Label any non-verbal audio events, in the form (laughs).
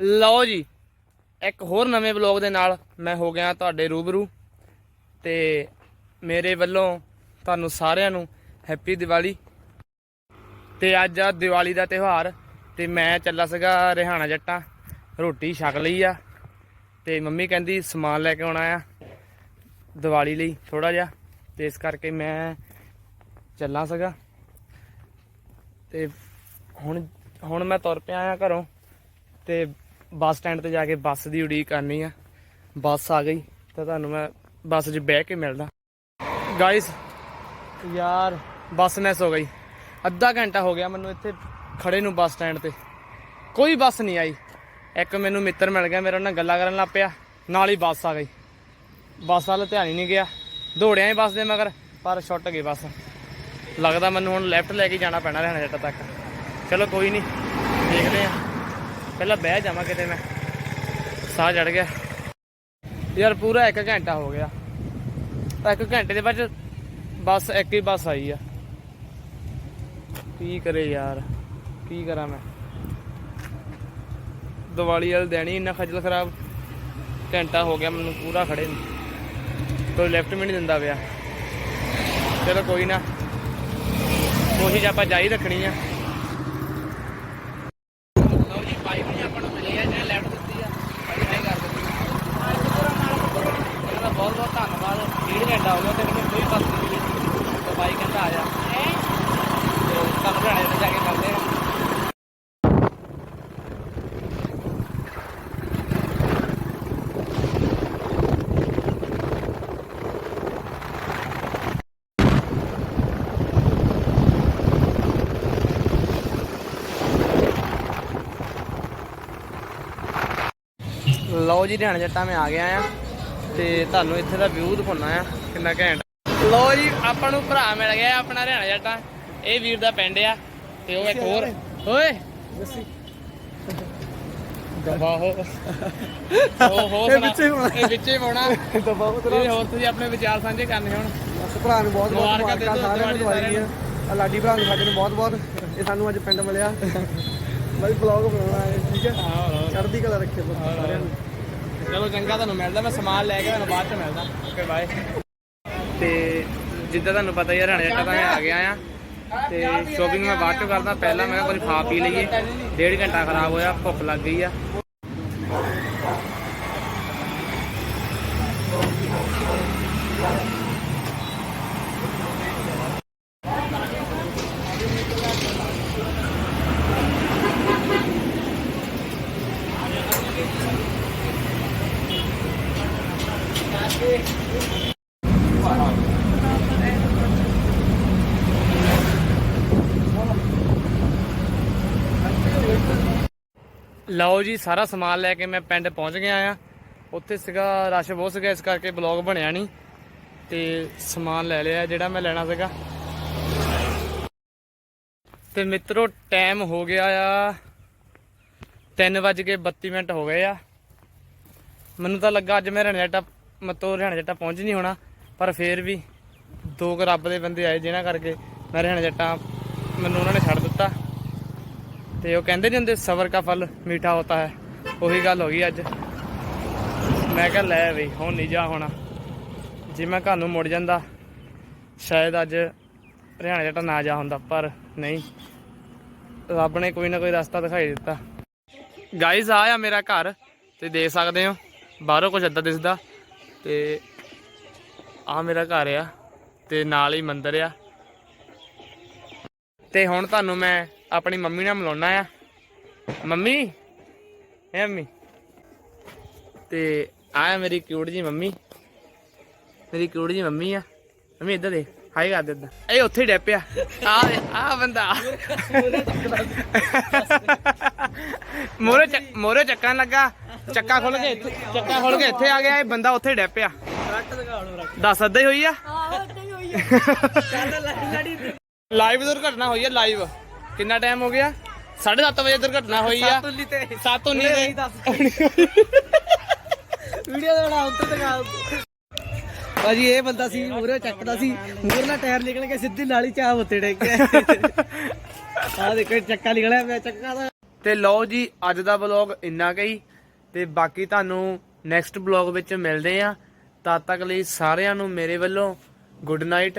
ਲਓ ਜੀ, ਇੱਕ ਹੋਰ ਨਵੇਂ ਵਲੌਗ ਦੇ ਨਾਲ ਮੈਂ ਹੋ ਗਿਆ ਤੁਹਾਡੇ ਰੂਬਰੂ ਤੇ ਮੇਰੇ ਵੱਲੋਂ ਤੁਹਾਨੂੰ ਸਾਰਿਆਂ ਨੂੰ ਹੈਪੀ ਦੀਵਾਲੀ। ਤੇ ਅੱਜ ਆ ਦੀਵਾਲੀ ਦਾ ਤਿਉਹਾਰ ਤੇ ਮੈਂ ਚੱਲਾ ਸੀਗਾ ਰਿਹਾਣਾ ਜੱਟਾਂ, ਰੋਟੀ ਛਕ ਲਈ ਆ ਤੇ ਮੰਮੀ ਕਹਿੰਦੀ ਸਮਾਨ ਲੈ ਕੇ ਆਉਣਾ ਆ ਦੀਵਾਲੀ ਲਈ ਥੋੜਾ ਜਿਹਾ ਤੇ ਇਸ ਕਰਕੇ ਮੈਂ ਚੱਲਾਂ ਸੀਗਾ। ਤੇ ਹੁਣ ਹੁਣ ਮੈਂ ਤੁਰ ਪਿਆ ਆ ਘਰੋਂ ਤੇ ਬੱਸ ਸਟੈਂਡ ਤੇ ਜਾ ਕੇ ਬੱਸ ਦੀ ਉਡੀਕ ਕਰਨੀ ਆ। ਬੱਸ ਆ ਗਈ ਤਾਂ ਤੁਹਾਨੂੰ ਮੈਂ ਬੱਸ 'ਚ ਬਹਿ ਕੇ ਮਿਲਦਾ। ਗਾਇਸ ਯਾਰ ਬੱਸ ਮਿਸ ਹੋ ਗਈ। ਅੱਧਾ ਘੰਟਾ ਹੋ ਗਿਆ ਮੈਨੂੰ ਇੱਥੇ ਖੜੇ ਨੂੰ ਬੱਸ ਸਟੈਂਡ ਤੇ। ਕੋਈ ਬੱਸ ਨਹੀਂ ਆਈ। ਇੱਕ ਮੈਨੂੰ ਮਿੱਤਰ ਮਿਲ ਗਿਆ, ਮੇਰੇ ਨਾਲ ਗੱਲਾਂ ਕਰਨ ਲੱਗ ਪਿਆ। ਨਾਲ ਹੀ ਬੱਸ ਆ ਗਈ। ਬੱਸ ਵੱਲ ਧਿਆਨ ਹੀ ਨਹੀਂ ਗਿਆ। ਦੌੜਿਆ ਹੀ ਬੱਸ ਦੇ ਮਗਰ, ਪਰ ਛੁੱਟ ਗਈ ਬੱਸ। ਲੱਗਦਾ ਮੈਨੂੰ ਹੁਣ ਲੈਫਟ ਲੈ ਕੇ ਜਾਣਾ ਪੈਣਾ ਰਹਿਣਾ ਜੱਟ ਤੱਕ। ਚਲੋ ਕੋਈ ਨਹੀਂ, ਦੇਖਦੇ ਆ ਪਹਿਲਾਂ ਬਹਿ ਜਾਵਾਂ ਕਿਤੇ ਮੈਂ। ਸਾਹ ਚੜ ਗਿਆ। ਯਾਰ ਪੂਰਾ 1 ਘੰਟਾ ਹੋ ਗਿਆ। ਤਾਂ ਇੱਕ ਘੰਟੇ ਦੇ ਬਾਅਦ ਬੱਸ, ਇੱਕ ਹੀ ਬੱਸ ਆਈ ਆ। ਕੀ ਕਰੇ ਯਾਰ, ਕੀ ਕਰਾਂ ਮੈਂ? ਦੀਵਾਲੀ ਵਾਲੇ ਦਿਨ ਹੀ ਇੰਨਾ ਖੱਜਲ ਖਰਾਬ ਘੰਟਾ ਹੋ ਗਿਆ ਮੈਨੂੰ, ਪੂਰਾ ਖੜੇ ਨੂੰ। ਕੋਈ ਲੈਫਟ ਵੀ ਨਹੀਂ ਦਿੰਦਾ ਪਿਆ। ਚਲੋ ਕੋਈ ਨਾ ਕੋਸ਼ਿਸ਼ ਆਪਾਂ ਜਾਈ ਰੱਖਣੀ ਆ ਲਓ ਜੀ ਬਾਈਕ ਨੇ ਆਪਾਂ ਨੂੰ ਮਿਲੀ ਆ ਜਿਹੜੇ ਲੈਫਟ ਦਿੱਤੀ ਆ ਅਸੀਂ ਨਹੀਂ ਕਰ ਦਿੱਤੀ ਇਹਦਾ ਬਹੁਤ ਬਹੁਤ ਧੰਨਵਾਦ ਡੇਢ ਘੰਟਾ ਹੋ ਗਿਆ ਤੇ ਮੈਨੂੰ ਕੋਈ ਬੱਸ ਨਹੀਂ ਮਿਲੀ ਤੇ ਬਾਈ ਕਹਿੰਦਾ ਆ ਜਾ ਤੇ ਕੱਲ ਹਰਿਆਣੇ ਤੇ ਜਾ ਕੇ ਕਰਦੇ ਆ। ਲਓ ਜੀ ਹਰਿਆਣਾ ਜੱਟਾਂ, ਮੈਂ ਆ ਗਿਆ ਆ ਤੇ ਤੁਹਾਨੂੰ ਇੱਥੇ ਦਾ ਵਿਊ ਦਿਖਾਉਣਾ ਆ, ਕਿੰਨਾ ਘੈਂਟ। ਲਓ ਜੀ ਆਪਾਂ ਨੂੰ ਭਰਾ ਮਿਲ ਗਿਆ ਆਪਣਾ ਹਰਿਆਣਾ ਜੱਟਾਂ। ਇਹ ਵੀਰ ਦਾ ਪਿੰਡ ਆ ਤੇ ਉਹ ਇੱਕ ਹੋਰ। ਓਏ। ਦਬਾ ਹੋ ਹੋ ਹੋ ਇਹ ਵਿੱਚੇ ਹੋਣਾ। ਇਹ ਵਿੱਚੇ ਹੋਣਾ ਦਬਾ ਇਹ ਹੋਰ ਤੁਸੀਂ ਆਪਣੇ ਵਿਚਾਰ ਸਾਂਝੇ ਕਰਨੇ ਹੁਣ। ਬਸ ਭਰਾ ਨੂੰ ਬਹੁਤ ਬਹੁਤ ਮੁਬਾਰਕਾਂ ਸਾਰਿਆਂ ਨੂੰ ਦਵਾਈ ਆ। ਲਾਡੀ ਭਰਾ ਨੂੰ ਸਾਡੇ ਨੂੰ ਬਹੁਤ ਬਹੁਤ। ਇਹ ਸਾਨੂੰ ਅੱਜ ਪਿੰਡ ਮਿਲਿਆ। ਬਾਈ ਬਲੌਗ ਬਣਾਉਣਾ ਹੈ ਠੀਕ ਹੈ? ਚੜ੍ਹਦੀ ਕਲਾ ਰੱਖੇ ਸਾਰਿਆਂ ਨੂੰ। ਚਲੋ ਚੰਗਾ ਤੁਹਾਨੂੰ ਮਿਲਦਾ। ਮੈਂ ਸਮਾਨ ਲੈ ਕੇ ਤੁਹਾਨੂੰ ਬਾਅਦ ਚ ਮਿਲਦਾ। ਓਕੇ ਬਾਏ ਤੇ ਜਿੱਦਾਂ ਤੁਹਾਨੂੰ ਪਤਾ ਹੀ ਹੈ ਹਰਿਆਣਾ ਜੱਟਾਂ ਦਾ ਮੈਂ ਆ ਗਿਆ ਆ। ਤੇ ਸ਼ੋਪਿੰਗ ਮੈਂ ਬਾਅਦ ਚ ਕਰਦਾ, ਪਹਿਲਾਂ ਮੈਂ ਕਿਹਾ ਕੁਝ ਖਾ ਪੀ ਲਈਏ। ਡੇਢ ਘੰਟਾ ਖਰਾਬ ਹੋਇਆ, ਭੁੱਖ ਲੱਗ ਗਈ ਆ। ਲਓ ਜੀ, ਸਾਰਾ ਸਮਾਨ ਲੈ ਕੇ ਮੈਂ ਪਿੰਡ ਪਹੁੰਚ ਗਿਆ ਆ। ਉੱਥੇ ਸੀਗਾ, ਰਸ਼ ਬਹੁਤ ਸੀਗਾ, ਇਸ ਕਰਕੇ ਬਲੌਗ ਬਣਿਆ ਨਹੀਂ। ਤੇ ਸਮਾਨ ਲੈ ਲਿਆ, ਜਿਹੜਾ ਮੈਂ ਲੈਣਾ ਸੀਗਾ। ਤੇ ਮਿੱਤਰੋ ਟਾਈਮ ਹੋ ਗਿਆ ਆ। 3:32 ਮਿੰਟ ਹੋ ਗਏ ਆ। ਮੈਨੂੰ ਤਾਂ ਲੱਗਾ ਅੱਜ ਮੈਂ ਹਰਿਆਣਾ ਜੱਟਾ ਮਤੋ ਹਰਿਆਣਾ ਜੱਟਾ ਪਹੁੰਚ ਨਹੀਂ ਹੋਣਾ, ਪਰ ਫੇਰ ਵੀ ਦੋ ਕੁ ਰੱਬ ਦੇ ਬੰਦੇ ਆਏ ਜਿਨ੍ਹਾਂ ਕਰਕੇ ਮੈਂ ਹਰਿਆਣਾ ਜੱਟਾ, ਮੈਨੂੰ ਉਹਨਾਂ ਨੇ ਤੇ ਉਹ ਕਹਿੰਦੇ ਨਹੀਂ ਹੁੰਦੇ ਸਬਰ ਦਾ ਫਲ ਮੀਠਾ ਹੁੰਦਾ ਹੈ। ਉਹੀ ਗੱਲ ਹੋ ਗਈ ਅੱਜ। ਮੈਂ ਕਿਹਾ ਲੈ ਬਈ, ਹੁਣ ਨਹੀਂ ਜਾ ਹੋਣਾ। ਜੇ ਮੈਂ ਘਰ ਨੂੰ ਮੁੜ ਜਾਂਦਾ, ਸ਼ਾਇਦ ਅੱਜ ਹਰਿਆਣਾ ਜੱਟਾ ਨਾ ਜਾ ਹੁੰਦਾ, ਪਰ ਨਹੀਂ। ਰੱਬ ਨੇ ਕੋਈ ਨਾ ਕੋਈ ਰਸਤਾ ਦਿਖਾਈ ਦਿੱਤਾ। ਗਾਇਜ਼ ਆ ਆ ਮੇਰਾ ਘਰ, ਤੇ ਦੇਖ ਸਕਦੇ ਹੋ, ਬਾਹਰੋਂ ਕੁਝ ਅੱਦਾ ਦਿਸਦਾ। ਤੇ ਆ ਮੇਰਾ ਘਰ ਆ, ਤੇ ਨਾਲ ਹੀ ਮੰਦਿਰ ਆ। ਤੇ ਹੁਣ ਤੁਹਾਨੂੰ ਮੈਂ ਆਪਣੀ ਮੰਮੀ ਨਾਲ ਮਿਲਾਉਣਾ ਆ। ਮੰਮੀ? ਹੈ ਮੰਮੀ। ਤੇ ਆ ਮੇਰੀ ਕਿਊਟ ਜੀ ਮੰਮੀ। ਮੇਰੀ ਕਿਊਟ ਜੀ ਮੰਮੀ ਆ। ਮੰਮੀ ਇੱਧਰ ਦੇਖ। ਹਾਈ ਕਰ ਦੇ ਇੱਧਰ। ਇਹ ਉੱਥੇ ਹੀ ਡੈਪਿਆ ਆ ਆ ਬੰਦਾ। ਮੋਰੇ ਮੋਰੇ ਚੱਕਣ ਲੱਗਾ। ਚੱਕਾ ਖੋਲ ਕੇ ਇੱਥੇ ਚੱਕਾ ਖੋਲ ਕੇ ਇੱਥੇ ਆ ਗਿਆ। ਇਹ ਬੰਦਾ ਉੱਥੇ ਡੈਪਿਆ ਦੱਸ ਅੱਧਾ ਹੀ ਹੋਈ ਆ। (laughs) ਲਾਈਵ ਦੁਰਘਟਨਾ ਹੋਈ ਹੈ ਲਾਈਵ ਕਿੰਨਾ ਟਾਈਮ ਹੋ ਗਿਆ? 7:30 ਵਜੇ ਦੁਰਘਟਨਾ ਹੋਈ ਆ। 7:19 ਤੇ 7:19 ਵੀਡੀਓ ਦੇ ਬਣਾ ਉੱਤੇ ਦਿਖਾ ਭਾਜੀ ਇਹ ਬੰਦਾ ਸੀ ਮੂਰੇ ਚੱਕਦਾ ਸੀ। ਮੂਰੇ ਨਾਲ ਟਾਇਰ ਨਿਕਲ ਕੇ ਸਿੱਧੀ ਨਾਲੀ ਚਾਹ ਉੱਤੇ ਡਿੱਗ ਗਿਆ। ਆ ਦੇਖੋ ਚੱਕਾ ਨਿਕਲਿਆ ਪਿਆ ਚੱਕਾ ਦਾ ਤੇ ਲਓ ਜੀ ਅੱਜ ਦਾ ਵਲੌਗ ਇੰਨਾ ਕੁ ਹੀ। ਤੇ ਬਾਕੀ ਤੁਹਾਨੂੰ ਨੈਕਸਟ ਵਲੌਗ ਵਿੱਚ ਮਿਲਦੇ ਆ ਤਦ ਤੱਕ ਲਈ ਸਾਰਿਆਂ ਨੂੰ ਮੇਰੇ ਵੱਲੋਂ ਗੁੱਡ ਨਾਈਟ